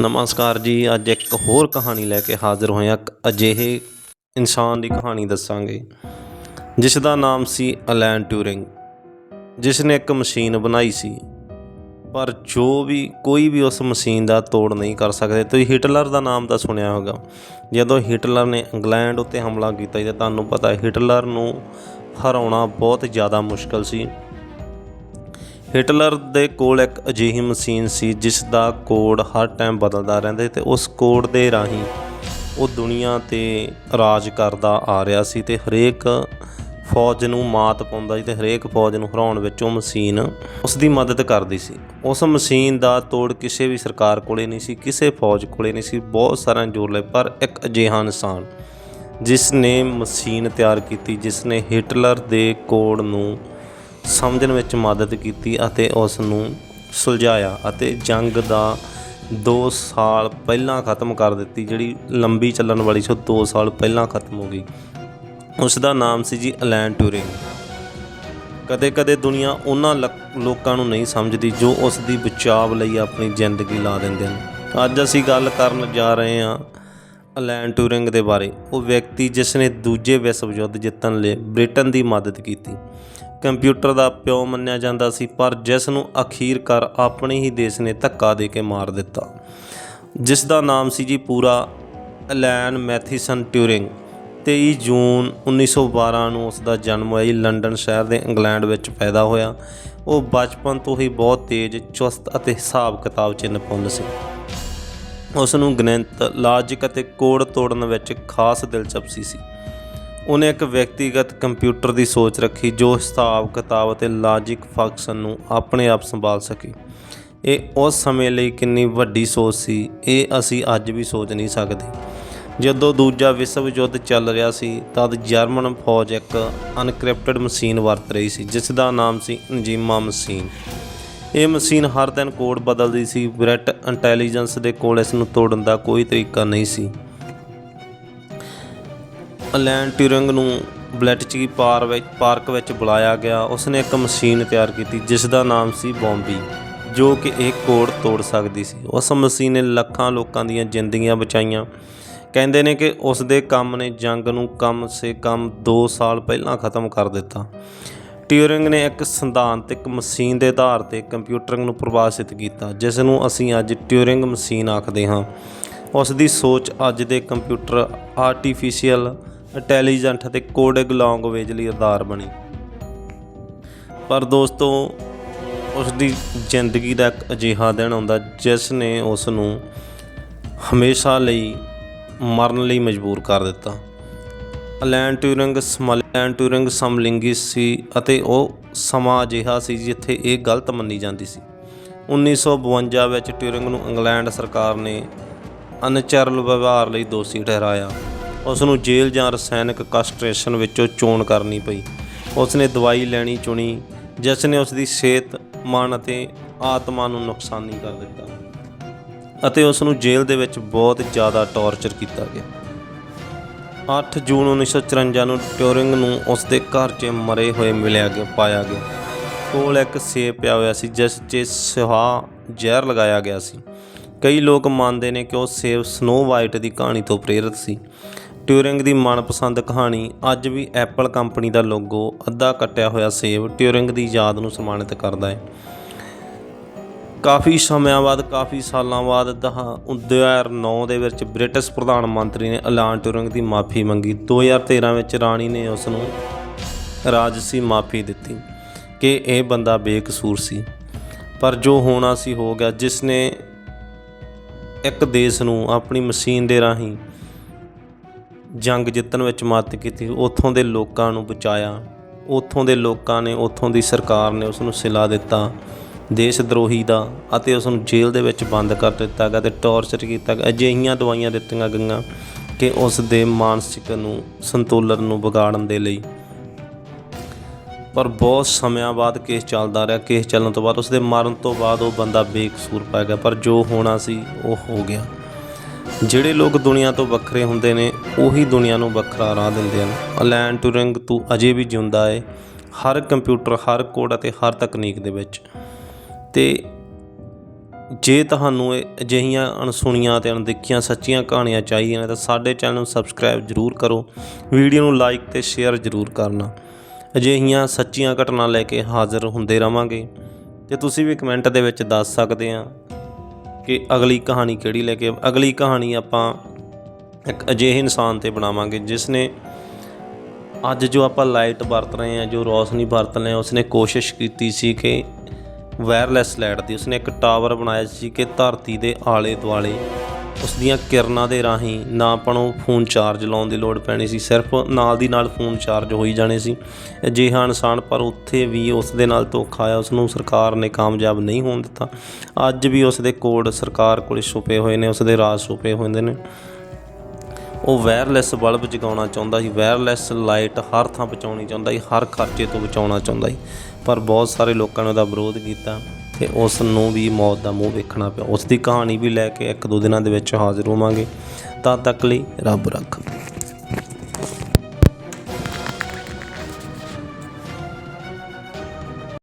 ਨਮਸਕਾਰ ਜੀ, ਅੱਜ ਇੱਕ ਹੋਰ ਕਹਾਣੀ ਲੈ ਕੇ ਹਾਜ਼ਰ ਹੋਏ ਹਾਂ। ਇੱਕ ਅਜਿਹੇ ਇਨਸਾਨ ਦੀ ਕਹਾਣੀ ਦੱਸਾਂਗੇ, ਜਿਸ ਦਾ ਨਾਮ ਸੀ ਅਲੈਨ ਟਿਊਰਿੰਗ। ਜਿਸ ਨੇ ਇੱਕ ਮਸ਼ੀਨ ਬਣਾਈ ਸੀ, ਪਰ ਜੋ ਵੀ, ਕੋਈ ਵੀ ਉਸ ਮਸ਼ੀਨ ਦਾ ਤੋੜ ਨਹੀਂ ਕਰ ਸਕਦੇ। ਤੁਸੀਂ ਹਿਟਲਰ ਦਾ ਨਾਮ ਤਾਂ ਸੁਣਿਆ ਹੋਗਾ। ਜਦੋਂ ਹਿਟਲਰ ਨੇ ਇੰਗਲੈਂਡ ਉੱਤੇ ਹਮਲਾ ਕੀਤਾ ਸੀ ਤਾਂ ਤੁਹਾਨੂੰ ਪਤਾ ਹਿਟਲਰ ਨੂੰ ਹਰਾਉਣਾ ਬਹੁਤ ਜ਼ਿਆਦਾ ਮੁਸ਼ਕਲ ਸੀ। ਹਿਟਲਰ ਦੇ ਕੋਲ ਇੱਕ ਅਜਿਹੀ ਮਸ਼ੀਨ ਸੀ ਜਿਸ ਦਾ ਕੋਡ ਹਰ ਟਾਈਮ ਬਦਲਦਾ ਰਹਿੰਦਾ ਸੀ ਤੇ ਉਸ ਕੋਡ ਦੇ ਰਾਹੀਂ ਉਹ ਦੁਨੀਆ ਤੇ ਰਾਜ ਕਰਦਾ ਆ ਰਿਹਾ ਸੀ ਤੇ ਹਰੇਕ ਫੌਜ ਨੂੰ ਮਾਤ ਪਾਉਂਦਾ ਸੀ ਤੇ ਹਰੇਕ ਫੌਜ ਨੂੰ ਹਰਾਉਣ ਵਿੱਚ ਉਹ ਮਸ਼ੀਨ ਉਸ ਦੀ ਮਦਦ ਕਰਦੀ ਸੀ। ਉਸ ਮਸ਼ੀਨ ਦਾ ਤੋੜ ਕਿਸੇ ਵੀ ਸਰਕਾਰ ਕੋਲੇ ਨਹੀਂ ਸੀ, ਕਿਸੇ ਫੌਜ ਕੋਲੇ ਨਹੀਂ ਸੀ, ਬਹੁਤ ਸਾਰਿਆਂ ਜ਼ੋਰ ਲਏ ਪਰ ਇੱਕ ਅਜਿਹਾ ਇਨਸਾਨ ਜਿਸ ਨੇ ਮਸ਼ੀਨ ਤਿਆਰ ਕੀਤੀ, ਜਿਸ ਨੇ ਹਿਟਲਰ ਦੇ ਕੋਡ ਨੂੰ ਸਮਝਣ ਵਿੱਚ ਮਦਦ ਕੀਤੀ ਅਤੇ ਉਸ ਨੂੰ ਸੁਲਝਾਇਆ ਅਤੇ ਜੰਗ ਦਾ 2 ਸਾਲ ਪਹਿਲਾਂ ਖਤਮ ਕਰ ਦਿੱਤੀ, ਜਿਹੜੀ ਲੰਬੀ ਚੱਲਣ ਵਾਲੀ ਸੀ 2 ਸਾਲ ਪਹਿਲਾਂ ਖਤਮ ਹੋ ਗਈ। ਉਸ ਦਾ ਨਾਮ ਸੀ ਜੀ ਅਲੈਨ ਟਿਊਰਿੰਗ ਕਦੇ-ਕਦੇ ਦੁਨੀਆ ਉਹਨਾਂ ਲਕ- ਲੋਕਾਂ ਨੂੰ ਨਹੀਂ ਸਮਝਦੀ ਜੋ ਉਸ ਦੀ ਬਚਾਵ ਲਈ ਆਪਣੀ ਜ਼ਿੰਦਗੀ ਲਾ ਦਿੰਦੇ ਹਨ। ਅੱਜ ਅਸੀਂ ਗੱਲ ਕਰਨ ਜਾ ਰਹੇ ਹਾਂ ਅਲੈਨ ਟਿਊਰਿੰਗ ਦੇ ਬਾਰੇ, ਉਹ ਵਿਅਕਤੀ ਜਿਸ ਨੇ ਦੂਜੇ ਵਿਸ਼ਵ ਯੁੱਧ ਜਿੱਤਣ ਲਈ ਬ੍ਰਿਟਨ ਦੀ ਮਦਦ ਕੀਤੀ। ਕੰਪਿਊਟਰ ਦਾ ਪਿਓ ਮੰਨਿਆ ਜਾਂਦਾ ਸੀ, ਪਰ ਜਿਸ ਨੂੰ ਅਖੀਰਕਾਰ ਆਪਣੇ ਹੀ ਦੇਸ਼ ਨੇ ਧੱਕਾ ਦੇ ਕੇ ਮਾਰ ਦਿੱਤਾ। ਜਿਸ ਦਾ ਨਾਮ ਸੀ ਜੀ ਪੂਰਾ ਅਲੈਨ ਮੈਥੀਸਨ ਟਿਊਰਿੰਗ 23 ਜੂਨ 1912 ਨੂੰ ਉਸ ਦਾ ਜਨਮ ਹੋਇਆ ਜੀ, ਲੰਡਨ ਸ਼ਹਿਰ ਦੇ ਇੰਗਲੈਂਡ ਵਿੱਚ ਪੈਦਾ ਹੋਇਆ। ਉਹ ਬਚਪਨ ਤੋਂ ਹੀ ਬਹੁਤ ਤੇਜ਼, ਚੁਸਤ ਅਤੇ ਹਿਸਾਬ ਕਿਤਾਬ 'ਚ ਨਿਪੁੰਨ ਸੀ। ਉਸ ਨੂੰ ਗਣਿਤ ਲਾਜਿਕ ਅਤੇ ਕੋਡ ਤੋੜਨ ਵਿੱਚ ਖਾਸ ਦਿਲਚਸਪੀ ਸੀ। ਉਹਨੇ ਇੱਕ ਵਿਅਕਤੀਗਤ ਕੰਪਿਊਟਰ ਦੀ ਸੋਚ ਰੱਖੀ, ਜੋ ਹਿਸਾਬ ਕਿਤਾਬ ਅਤੇ ਲਾਜਿਕ ਫੰਕਸ਼ਨ ਨੂੰ ਆਪਣੇ ਆਪ ਸੰਭਾਲ ਸਕੇ। ਇਹ ਉਸ ਸਮੇਂ ਲਈ ਕਿੰਨੀ ਵੱਡੀ ਸੋਚ ਸੀ, ਇਹ ਅਸੀਂ ਅੱਜ ਵੀ ਸੋਚ ਨਹੀਂ ਸਕਦੇ। ਜਦੋਂ ਦੂਜਾ ਵਿਸ਼ਵ ਯੁੱਧ ਚੱਲ ਰਿਹਾ ਸੀ, ਤਦ ਜਰਮਨ ਫੌਜ ਇੱਕ ਅਨਕ੍ਰਿਪਟਡ ਮਸ਼ੀਨ ਵਰਤ ਰਹੀ ਸੀ ਜਿਸ ਦਾ ਨਾਮ ਸੀ ਇੰਜੀਮਾ ਮਸ਼ੀਨ। ਇਹ ਮਸ਼ੀਨ ਹਰ ਦਿਨ ਕੋਡ ਬਦਲਦੀ ਸੀ, ਬ੍ਰਿਟ ਇੰਟੈਲੀਜੈਂਸ ਦੇ ਕੋਲ ਇਸ ਨੂੰ ਤੋੜਨ ਦਾ ਕੋਈ ਤਰੀਕਾ ਨਹੀਂ ਸੀ। ਅਲੈਨ ਟਿਊਰਿੰਗ ਨੂੰ ਬਲੈਟਚੀ ਪਾਰ ਵਿੱਚ, ਪਾਰਕ ਵਿੱਚ ਬੁਲਾਇਆ ਗਿਆ। ਉਸਨੇ ਇੱਕ ਮਸ਼ੀਨ ਤਿਆਰ ਕੀਤੀ, ਜਿਸ ਦਾ ਨਾਮ ਸੀ ਬੌਂਬੀ, ਜੋ ਕਿ ਇਹ ਕੋਡ ਤੋੜ ਸਕਦੀ ਸੀ। ਉਸ ਮਸ਼ੀਨ ਨੇ ਲੱਖਾਂ ਲੋਕਾਂ ਦੀਆਂ ਜ਼ਿੰਦਗੀਆਂ ਬਚਾਈਆਂ। ਕਹਿੰਦੇ ਨੇ ਕਿ ਉਸ ਦੇ ਕੰਮ ਨੇ ਜੰਗ ਨੂੰ ਕਮ ਸੇ ਕਮ 2 ਸਾਲ ਪਹਿਲਾਂ ਖਤਮ ਕਰ ਦਿੱਤਾ। ਟਿਊਰਿੰਗ ਨੇ ਇੱਕ ਸਿਧਾਂਤਿਕ ਮਸ਼ੀਨ ਦੇ ਆਧਾਰ ਤੇ ਕੰਪਿਊਟਰਿੰਗ ਨੂੰ ਪਰਿਭਾਸ਼ਿਤ ਕੀਤਾ, ਜਿਸ ਨੂੰ ਅਸੀਂ ਅੱਜ ਟਿਊਰਿੰਗ ਮਸ਼ੀਨ ਆਖਦੇ ਹਾਂ। ਉਸ ਦੀ ਸੋਚ ਅੱਜ ਦੇ ਕੰਪਿਊਟਰ ਆਰਟੀਫੀਸ਼ੀਅਲ ਇੰਟੈਲੀਜੈਂਟ ਅਤੇ ਕੋਡਿੰਗ ਲੈਂਗੁਏਜ ਲਈ ਆਧਾਰ ਬਣੀ। ਪਰ ਦੋਸਤੋ, ਉਸ ਦੀ ਜ਼ਿੰਦਗੀ ਦਾ ਇੱਕ ਅਜਿਹਾ ਦਿਨ ਆਉਂਦਾ, ਜਿਸ ਨੇ ਉਸ ਨੂੰ ਹਮੇਸ਼ਾ ਲਈ ਮਰਨ ਲਈ ਮਜਬੂਰ ਕਰ ਦਿੱਤਾ। ਅਲੈਨ ਟਿਊਰਿੰਗ ਸਮਲੈਨ ਟਿਊਰਿੰਗ ਸਮਲਿੰਗੀ ਸੀ ਅਤੇ ਉਹ ਸਮਾਂ ਅਜਿਹਾ ਸੀ ਜਿੱਥੇ ਇਹ ਗਲਤ ਮੰਨੀ ਜਾਂਦੀ ਸੀ। 1952 ਵਿੱਚ ਟਿਊਰਿੰਗ ਨੂੰ ਇੰਗਲੈਂਡ ਸਰਕਾਰ ਨੇ ਅਨਚਰਲ ਵਿਵਹਾਰ ਲਈ ਦੋਸ਼ੀ ਠਹਿਰਾਇਆ। ਉਸ ਨੂੰ ਜੇਲ੍ਹ ਜਾਂ ਰਸਾਇਣਕ ਕਸਟ੍ਰੇਸ਼ਨ ਵਿੱਚੋਂ ਚੋਣ ਕਰਨੀ ਪਈ। ਉਸ ਨੇ ਦਵਾਈ ਲੈਣੀ ਚੁਣੀ, ਜਿਸ ਨੇ ਉਸ ਦੀ ਸਿਹਤ, ਮਨ ਅਤੇ ਆਤਮਾ ਨੂੰ ਨੁਕਸਾਨੀ ਕਰ ਦਿੱਤਾ ਅਤੇ ਉਸ ਨੂੰ ਜੇਲ੍ਹ ਦੇ ਵਿੱਚ ਬਹੁਤ ਜ਼ਿਆਦਾ ਟੌਰਚਰ ਕੀਤਾ ਗਿਆ। 8 ਜੂਨ 1954 ਨੂੰ ਟਿਊਰਿੰਗ ਨੂੰ ਉਸ ਦੇ ਘਰ 'ਚ ਮਰੇ ਹੋਏ ਮਿਲਿਆ ਗਿਆ, ਪਾਇਆ ਗਿਆ। ਕੋਲ ਇੱਕ ਸੇਬ ਪਿਆ ਹੋਇਆ ਸੀ, ਜਿਸ 'ਚ ਸੁਹਾ ਜ਼ਹਿਰ ਲਗਾਇਆ ਗਿਆ ਸੀ। ਕਈ ਲੋਕ ਮੰਨਦੇ ਨੇ ਕਿ ਉਹ ਸੇਬ ਸਨੋ ਵਾਈਟ ਦੀ ਕਹਾਣੀ ਤੋਂ ਪ੍ਰੇਰਿਤ ਸੀ। ਟਿਊਰਿੰਗ ਦੀ ਮਨਪਸੰਦ ਕਹਾਣੀ, ਅੱਜ ਵੀ ਐਪਲ ਕੰਪਨੀ ਦਾ ਲੋਗੋ ਅੱਧਾ ਕੱਟਿਆ ਹੋਇਆ ਸੇਬ ਟਿਊਰਿੰਗ ਦੀ ਯਾਦ ਨੂੰ ਸਨਮਾਨਿਤ ਕਰਦਾ ਹੈ। ਕਾਫੀ ਸਮਿਆਂ ਬਾਅਦ, ਕਾਫੀ ਸਾਲਾਂ ਬਾਅਦ ਦਹਾ 2009 ਦੇ ਵਿੱਚ ਬ੍ਰਿਟਿਸ਼ ਪ੍ਰਧਾਨ ਮੰਤਰੀ ਨੇ ਐਲਾਨ ਟਿਊਰਿੰਗ ਦੀ ਮਾਫੀ ਮੰਗੀ। 2013 ਵਿੱਚ ਰਾਣੀ ਨੇ ਉਸ ਨੂੰ ਰਾਜਸੀ ਮਾਫੀ ਦਿੱਤੀ ਕਿ ਇਹ ਬੰਦਾ ਬੇਕਸੂਰ ਸੀ। ਪਰ ਜੋ ਹੋਣਾ ਸੀ ਹੋ ਗਿਆ, ਜਿਸ ਨੇ ਇੱਕ ਦੇਸ਼ ਨੂੰ ਆਪਣੀ ਮਸ਼ੀਨ ਦੇ ਰਾਹੀਂ ਜੰਗ ਜਿੱਤਣ ਵਿੱਚ ਮਦਦ ਕੀਤੀ, ਉੱਥੋਂ ਦੇ ਲੋਕਾਂ ਨੂੰ ਬਚਾਇਆ। ਉੱਥੋਂ ਦੇ ਲੋਕਾਂ ਨੇ, ਉੱਥੋਂ ਦੀ ਸਰਕਾਰ ਨੇ ਉਸ ਨੂੰ ਸਿਲਾ ਦਿੱਤਾ। ਦੇਸ਼ ਦਰੋਹੀ ਦਾ ਅਤੇ ਉਸ ਨੂੰ ਜੇਲ੍ਹ ਦੇ ਵਿੱਚ ਬੰਦ ਕਰ ਦਿੱਤਾ ਗਿਆ ਤੇ ਟੌਰਚਰ ਕੀਤਾ ਗਿਆ। ਅਜਿਹੀਆਂ ਦਵਾਈਆਂ ਦਿੱਤੀਆਂ ਗਈਆਂ ਕਿ ਉਸ ਦੇ ਮਾਨਸਿਕ ਨੂੰ ਸੰਤੁਲਨ ਨੂੰ ਵਿਗਾੜਨ ਦੇ ਲਈ। ਪਰ ਬਹੁਤ ਸਮਿਆਂ ਬਾਅਦ ਕੇਸ ਚੱਲਦਾ ਰਿਹਾ। ਕੇਸ ਚੱਲਣ ਤੋਂ ਬਾਅਦ ਉਸ ਦੇ ਮਰਨ ਤੋਂ ਬਾਅਦ ਉਹ ਬੰਦਾ ਬੇਕਸੂਰ ਪੈ ਗਿਆ, ਪਰ ਜੋ ਹੋਣਾ ਸੀ ਉਹ ਹੋ ਗਿਆ। ਜਿਹੜੇ ਲੋਕ ਦੁਨੀਆ ਤੋਂ ਵੱਖਰੇ ਹੁੰਦੇ ਨੇ, ਉਹੀ ਦੁਨੀਆ ਨੂੰ ਵੱਖਰਾ ਰਾਹ ਦਿੰਦੇ ਹਨ। ਅਲੈਨ ਟੂਰਿੰਗ ਤੂੰ ਅਜੇ ਵੀ ਜਿਉਂਦਾ ਏ। ਹਰ ਕੰਪਿਊਟਰ, ਹਰ ਕੋਡ ਅਤੇ ਹਰ ਤਕਨੀਕ ਦੇ ਵਿੱਚ। ਅਤੇ ਜੇ ਤੁਹਾਨੂੰ ਇਹ ਅਜਿਹੀਆਂ ਅਣਸੁਣੀਆਂ ਅਤੇ ਅਣਦੇਖੀਆਂ ਸੱਚੀਆਂ ਕਹਾਣੀਆਂ ਚਾਹੀਦੀਆਂ ਨੇ ਤਾਂ ਸਾਡੇ ਚੈਨਲ ਨੂੰ ਸਬਸਕ੍ਰਾਈਬ ਜ਼ਰੂਰ ਕਰੋ। ਵੀਡੀਓ ਨੂੰ ਲਾਈਕ ਤੇ ਸ਼ੇਅਰ ਜ਼ਰੂਰ ਕਰਨਾ। ਅਜਿਹੀਆਂ ਸੱਚੀਆਂ ਘਟਨਾ ਲੈ ਕੇ ਹਾਜ਼ਰ ਹੁੰਦੇ ਰਵਾਂਗੇ। ਤੇ ਤੁਸੀਂ ਵੀ ਕਮੈਂਟ ਦੇ ਵਿੱਚ ਦੱਸ ਸਕਦੇ ਆ ਕਿ ਅਗਲੀ ਕਹਾਣੀ ਕਿਹੜੀ ਲੈ ਕੇ, ਅਗਲੀ ਕਹਾਣੀ ਆਪਾਂ ਇੱਕ ਅਜਿਹੇ ਇਨਸਾਨ ਤੇ ਬਣਾਵਾਂਗੇ ਜਿਸ ਨੇ ਅੱਜ ਜੋ ਆਪਾਂ ਲਾਈਟ ਵਰਤ ਰਹੇ ਹਾਂ ਜੋ ਰੋਸ਼ਨੀ ਵਰਤ ਰਹੇ ਹਾਂ ਉਸਨੇ ਕੋਸ਼ਿਸ਼ ਕੀਤੀ ਸੀ ਕਿ ਵਾਇਰਲੈਸ ਲਾਈਟ ਦੀ ਉਸਨੇ ਇੱਕ ਟਾਵਰ ਬਣਾਇਆ ਸੀ ਕਿ ਧਰਤੀ ਦੇ ਆਲੇ ਦੁਆਲੇ ਉਸ ਦੀਆਂ ਕਿਰਨਾਂ ਦੇ ਰਾਹੀਂ ਨਾ ਆਪਾਂ ਨੂੰ ਫੋਨ ਚਾਰਜ ਲਾਉਣ ਦੀ ਲੋੜ ਪੈਣੀ ਸੀ, ਸਿਰਫ ਨਾਲ ਦੀ ਨਾਲ ਫੋਨ ਚਾਰਜ ਹੋਈ ਜਾਣੇ ਸੀ। ਅਜਿਹਾ ਇਨਸਾਨ ਪਰ ਉੱਥੇ ਵੀ ਉਸ ਦੇ ਨਾਲ ਧੋਖਾ ਆਇਆ ਉਸ ਨੂੰ ਸਰਕਾਰ ਨੇ ਕਾਮਯਾਬ ਨਹੀਂ ਹੋਣ ਦਿੱਤਾ। ਅੱਜ ਵੀ ਉਸ ਦੇ ਕੋਡ ਸਰਕਾਰ ਕੋਲ ਛੁਪੇ ਹੋਏ ਨੇ ਉਸ ਦੇ ਰਾਜ਼ ਛੁਪੇ ਹੋਏ ਨੇ। ਉਹ ਵਾਇਰਲੈਸ ਬਲਬ ਜਗਾਉਣਾ ਚਾਹੁੰਦਾ ਸੀ ਵਾਇਰਲੈਸ ਲਾਈਟ ਹਰ ਥਾਂ ਪਹੁੰਚਾਉਣੀ ਚਾਹੁੰਦਾ ਸੀ, ਹਰ ਖਰਚੇ ਤੋਂ ਬਚਾਉਣਾ ਚਾਹੁੰਦਾ ਸੀ। ਪਰ ਬਹੁਤ ਸਾਰੇ ਲੋਕਾਂ ਨੇ ਉਹਦਾ ਵਿਰੋਧ ਕੀਤਾ ਤੇ ਉਸ ਨੂੰ ਵੀ ਮੌਤ ਦਾ ਮੂੰਹ ਵੇਖਣਾ ਪਿਆ। ਉਸ ਦੀ ਕਹਾਣੀ ਵੀ ਲੈ ਕੇ ਇੱਕ ਦੋ ਦਿਨਾਂ ਦੇ ਵਿੱਚ ਹਾਜ਼ਰ ਹੋਵਾਂਗੇ। ਤਦ ਤੱਕ ਲਈ ਰੱਬ ਰੱਖ।